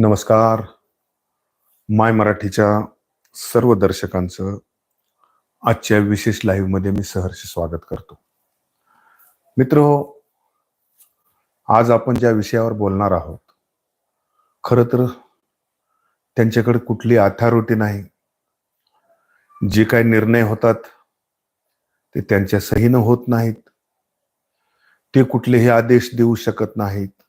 नमस्कार. माय मराठीच्या सर्व दर्शकांचं आजच्या विशेष लाईव्हमध्ये मी सहर्ष स्वागत करतो. मित्र हो, आज आपण ज्या विषयावर बोलणार आहोत खरं तर त्यांच्याकडे कुठली अथॉरिटी नाही. जे काही निर्णय होतात ते त्यांच्या सहीनं होत नाहीत. ते कुठलेही आदेश देऊ शकत नाहीत.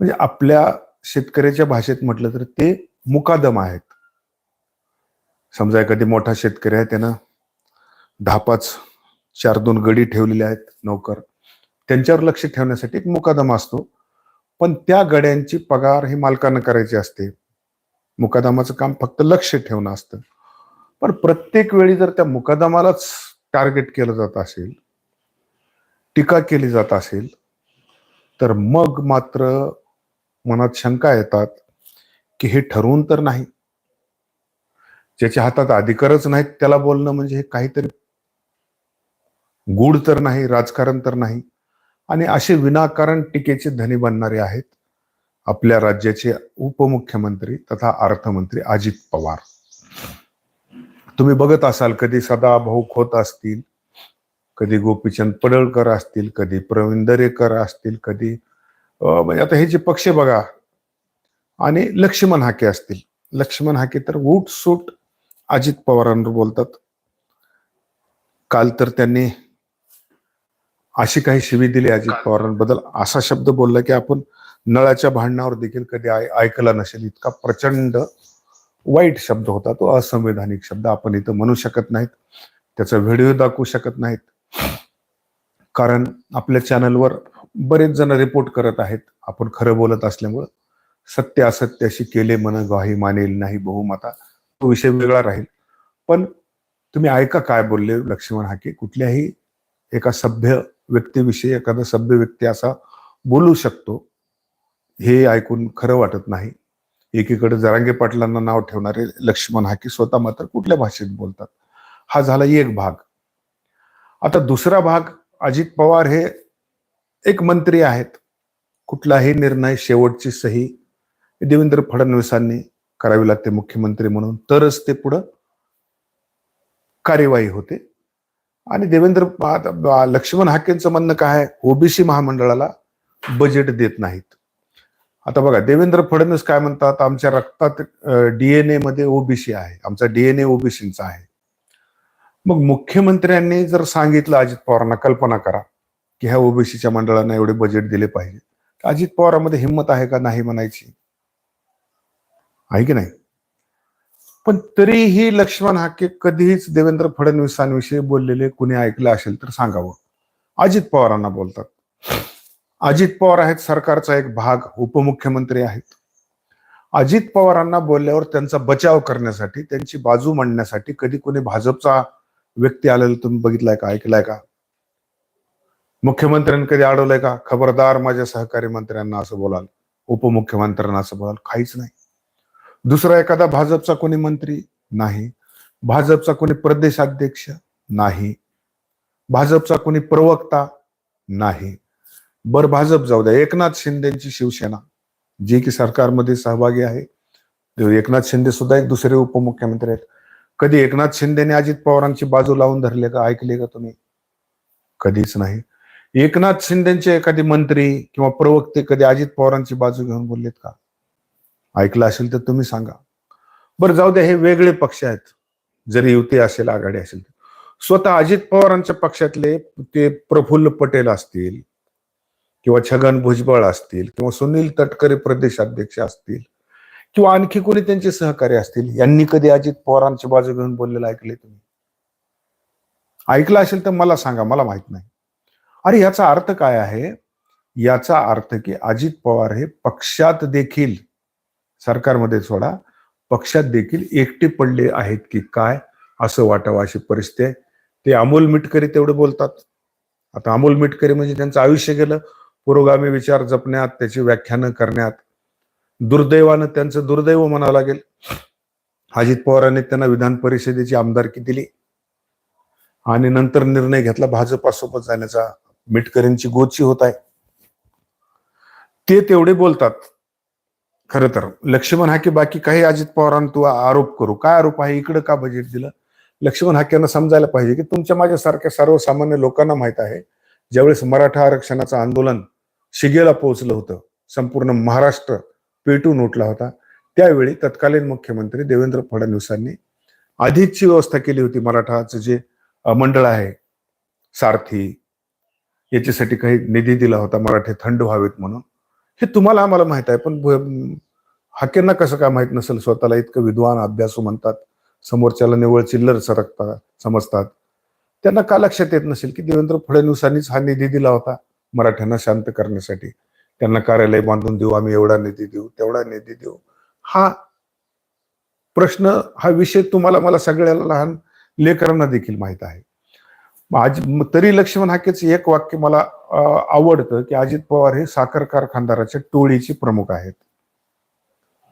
म्हणजे आपल्या शेतकऱ्याच्या भाषेत म्हटलं तर ते मुकादम आहेत. समजा एखादी मोठा शेतकरी आहे त्यानं दहा पाच चार दोन गडी ठेवलेले आहेत नोकर. त्यांच्यावर लक्ष ठेवण्यासाठी एक मुकादमा असतो. पण त्या गड्यांची पगार हे मालकानं करायची असते. मुकादमाचं काम फक्त लक्ष ठेवणं असतं. पण प्रत्येक वेळी जर त्या मुकादमालाच टार्गेट केलं जात असेल टीका केली जात असेल तर मग मात्र मनात शंका येतात की हे ठरवून तर नाही. ज्याच्या हातात अधिकारच नाहीत त्याला बोलणं म्हणजे हे काहीतरी गूढ तर नाही राजकारण तर नाही. आणि असे विनाकारण टीकेचे धनी बनणारे आहेत आपल्या राज्याचे उपमुख्यमंत्री तथा अर्थमंत्री अजित पवार. तुम्ही बघत असाल कधी सदाभाऊ खोत असतील कधी गोपीचंद पडळकर असतील कधी प्रवीण दरेकर असतील कधी म्हणजे आता हे जे पक्ष बघा आणि लक्ष्मण हाके असतील. लक्ष्मण हाके तर सूट अजित पवारांवर बोलतात. काल तर त्यांनी अशी काही शिवी दिली अजित पवारांबद्दल. असा शब्द बोलला की आपण नळाच्या भांडणावर देखील कधी ऐकला नसेल. इतका प्रचंड वाईट शब्द होता. तो असंवैधानिक शब्द. आपण इथं म्हणू शकत नाहीत. त्याचा व्हिडिओ दाखवू शकत नाहीत. कारण आपल्या चॅनलवर बरेच जण रिपोर्ट करत आहेत. आपण खरं बोलत असल्यामुळं सत्य असत्याशी केले मन ग्वाही मानेल नाही बहुमाता तो विषय वेगळा राहील. पण तुम्ही ऐका काय बोलले लक्ष्मण हाके. कुठल्याही एका सभ्य व्यक्तीविषयी एखादा सभ्य व्यक्ती असा बोलू शकतो. हे ऐकून खरं वाटत नाही. एकीकडे जरांगे पाटलांना नाव ठेवणारे लक्ष्मण हाके स्वतः मात्र कुठल्या भाषेत बोलतात? हा झाला एक भाग. आता दुसरा भाग अजित पवार हे एक मंत्री आहेत. कुठलाही निर्णय शेवटची सही देवेंद्र फडणवीसांनी करावी लागते मुख्यमंत्री म्हणून. तरच ते पुढं कार्यवाही होते. आणि देवेंद्र आता लक्ष्मण हाकेंचं म्हणणं काय आहे? ओबीसी महामंडळाला बजेट देत नाहीत. आता बघा देवेंद्र फडणवीस काय म्हणतात? आमच्या रक्तात डीएनए मध्ये ओबीसी आहे. आमचा डीएनए ओबीसीचा आहे. मग मुख्यमंत्र्यांनी जर सांगितलं अजित पवारांना कल्पना करा. की ह्या ओबीसीच्या मंडळांना एवढे बजेट दिले पाहिजे. अजित पवारांमध्ये हिंमत आहे का नाही म्हणायची? आहे की नाही? पण तरीही लक्ष्मण हाके कधीच देवेंद्र फडणवीसांविषयी बोललेले कुणी ऐकलं असेल तर सांगावं. अजित पवारांना बोलतात. अजित पवार आहेत सरकारचा एक भाग उपमुख्यमंत्री आहेत. अजित पवारांना बोलल्यावर त्यांचा बचाव करण्यासाठी त्यांची बाजू मांडण्यासाठी कधी कोणी भाजपचा व्यक्ती आलेला तुम्ही बघितलाय का ऐकलाय का? मुख्यमंत्र्यांनी कधी अडवलंय का? खबरदार माझ्या सहकारी मंत्र्यांना असं बोलाल. उपमुख्यमंत्र्यांना असं बोलाल. काहीच नाही. दुसरा एखादा भाजपचा कोणी मंत्री? नाही. भाजपचा कोणी प्रदेशाध्यक्ष? नाही. भाजपचा कोणी प्रवक्ता? नाही. बर भाजप जाऊ द्या. एकनाथ शिंदेची शिवसेना जे की सरकारमध्ये सहभागी आहे. एकनाथ शिंदे सुद्धा एक दुसरे उपमुख्यमंत्री आहेत. कधी एकनाथ शिंदेने अजित पवारांची बाजू लावून धरले का? ऐकले का तुम्ही? कधीच नाही. एकनाथ शिंदेचे एखादे मंत्री किंवा प्रवक्ते कधी अजित पवारांची बाजू घेऊन बोललेत का? ऐकलं असेल तर तुम्ही सांगा. बरं जाऊ द्या हे वेगळे पक्ष आहेत. जरी युती असेल आघाडी असेल. तर. स्वतः अजित पवारांच्या पक्षातले ते प्रफुल्ल पटेल असतील किंवा छगन भुजबळ असतील किंवा सुनील तटकरे प्रदेशाध्यक्ष असतील किंवा आणखी कोणी त्यांचे सहकारी असतील यांनी कधी अजित पवारांची बाजू घेऊन बोललेलं ऐकले तुम्ही? ऐकलं असेल तर मला सांगा मला माहीत नाही. अरे याचा अर्थ काय आहे? याचा अर्थ की अजित पवार हे पक्षात देखील सरकारमध्ये सोडा पक्षात देखील एकटे पडले आहेत की काय असं वाटावं अशी परिस्थिती आहे. ते अमोल मिटकरी तेवढे बोलतात. आता अमोल मिटकरी म्हणजे त्यांचं आयुष्य गेलं. पुरोगामी विचार जपण्यात त्याची व्याख्यानं करण्यात. दुर्दैवानं त्यांचं दुर्दैव म्हणावं लागेल. अजित पवारांनी त्यांना विधान परिषदेची आमदारकी दिली. आणि नंतर निर्णय घेतला. भाजपासोबत जाण्याचा मिटकरींची गोची होत आहे. ते तेवढे बोलतात. खरं तर लक्ष्मण हाके बाकी काही अजित पवारांना तू आरोप करू. काय आरोप आहे? इकडं का बजेट दिलं? लक्ष्मण हाक्यांना समजायला पाहिजे की तुमच्या माझ्यासारख्या सर्वसामान्य लोकांना माहीत आहे. ज्यावेळेस मराठा आरक्षणाचं आंदोलन शिगेला पोहोचलं होतं संपूर्ण महाराष्ट्र पेटून उठला होता त्यावेळी तत्कालीन मुख्यमंत्री देवेंद्र फडणवीसांनी आधीची व्यवस्था केली होती मराठाचं जे मंडळ आहे सारथी याच्यासाठी काही निधी दिला होता मराठे थंड व्हावेत म्हणून. हे तुम्हाला आम्हाला माहीत आहे पण हाकेंना कसं काय माहीत नसेल? स्वतःला इतकं विद्वान अभ्यासू म्हणतात समोरच्याला निवळ चिल्लर सरकतात समजतात. त्यांना का लक्षात येत नसेल की देवेंद्र फडणवीसांनीच हा निधी दिला होता मराठ्यांना शांत करण्यासाठी? त्यांना कार्यालय बांधून देऊ आम्ही एवढा निधी देऊ तेवढा निधी देऊ. हा प्रश्न हा विषय तुम्हाला मला सगळ्याला लहान लेकरांना देखील माहीत आहे. आज तरी लक्ष्मण हाकेच एक वाक्य मला आवडतं की अजित पवार हे साखर कारखानदाराच्या टोळीचे प्रमुख आहेत.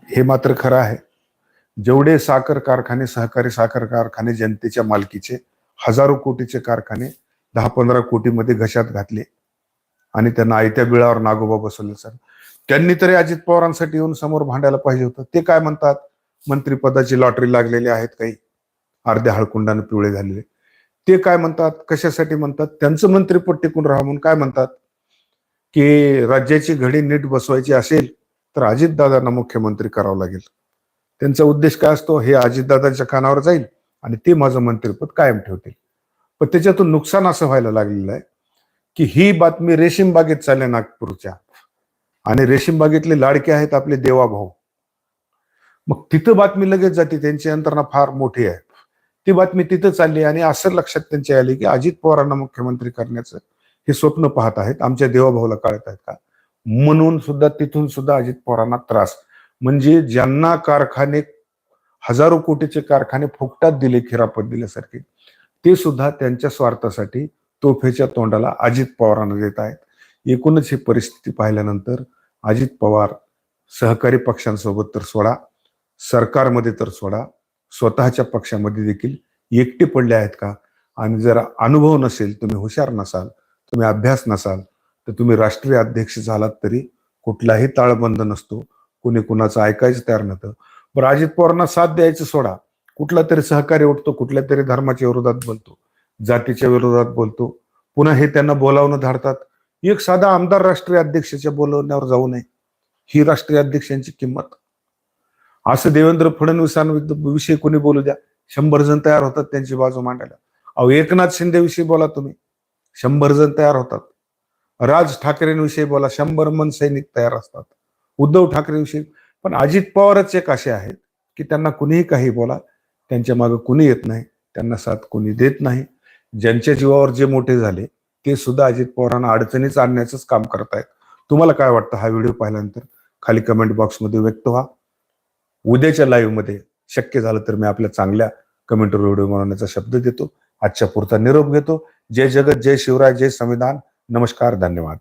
हे मात्र खरं आहे. जेवढे साखर कारखाने सहकारी साखर कारखाने जनतेच्या मालकीचे हजारो कोटीचे कारखाने दहा पंधरा कोटीमध्ये घशात घातले आणि त्यांना आयत्या बिळावर नागोबा बसवले सर. त्यांनी तरी अजित पवारांसाठी येऊन समोर भांडायला पाहिजे होतं. ते काय म्हणतात? मंत्रिपदाची लॉटरी लागलेली आहेत काही. अर्ध्या हळकुंडाने पिवळे झालेले. ते काय म्हणतात? कशासाठी म्हणतात? त्यांचं मंत्रिपद टिकून राहा म्हणून काय म्हणतात? की राज्याची घडी नीट बसवायची असेल तर अजितदादांना मुख्यमंत्री करावं लागेल. त्यांचा उद्देश काय असतो? हे अजितदादांच्या कानावर जाईल आणि ते माझं मंत्रिपद कायम ठेवतील. पण त्याच्यातून नुकसान असं व्हायला लागलेलं आहे की ही बातमी रेशीम बागेत चालल्या नागपूरच्या. आणि रेशीम बागेतले लाडके आहेत आपले देवाभाऊ. मग तिथं बातमी लगेच जाते. त्यांची यंत्रणा फार मोठी आहे. ती बातमी तिथं चालली आणि असं लक्षात त्यांच्या आली की अजित पवारांना मुख्यमंत्री करण्याचं हे स्वप्न पाहत आहेत. आमच्या देवाभाऊला काढत आहेत का? म्हणून सुद्धा तिथून सुद्धा अजित पवारांना त्रास. म्हणजे ज्यांना कारखाने हजारो कोटीचे कारखाने फुकटात दिले खिरापत दिल्यासारखे ते सुद्धा त्यांच्या स्वार्थासाठी तोफेच्या तोंडाला अजित पवारांना देत आहेत. एकूणच ही परिस्थिती पाहिल्यानंतर अजित पवार सहकारी पक्षांसोबत तर सोडा सरकारमध्ये तर सोडा स्वतःच्या पक्षामध्ये देखील एकटे पडले आहेत का? आणि जर अनुभव नसेल तुम्ही हुशार नसाल तुम्ही अभ्यास नसाल तर तुम्ही राष्ट्रीय अध्यक्ष झालात तरी कुठलाही ताळबंद नसतो. कुणी कुणाचं ऐकायचं तयार नव्हतं. पण अजित पवारांना साथ द्यायचं सोडा. कुठला तरी सहकारी उठतो कुठल्या तरी धर्माच्या विरोधात बोलतो जातीच्या विरोधात बोलतो. पुन्हा हे त्यांना बोलावणं धाडतात. एक साधा आमदार राष्ट्रीय अध्यक्षाच्या बोलवण्यावर जाऊ नये. ही राष्ट्रीय अध्यक्षांची किंमत असं देवेंद्र फडणवीसांविषयी कोणी बोलू द्या. शंभर जण तयार होतात त्यांची बाजू मांडायला. अहो एकनाथ शिंदे विषयी बोला तुम्ही. शंभर जण तयार होतात. राज ठाकरेंविषयी बोला. शंभर मन सैनिक तयार असतात. उद्धव ठाकरेविषयी पण अजित पवारच एक असे आहेत की त्यांना कुणीही काही बोला त्यांच्या मागे कुणी येत नाही त्यांना साथ कुणी देत नाही. ज्यांच्या जीवावर जे मोठे झाले ते सुद्धा अजित पवारांना अडचणीच आणण्याचंच काम करतायत. तुम्हाला काय वाटतं हा व्हिडिओ पाहिल्यानंतर? खाली कमेंट बॉक्समध्ये व्यक्त व्हा. उद्याच्या लाईव्हमध्ये शक्य झालं तर मी आपल्या चांगल्या कमेंटवर व्हिडिओ बनवण्याचा शब्द देतो. आजच्या पुरता निरोप घेतो. जय जगत जय शिवराय जय संविधान. नमस्कार धन्यवाद.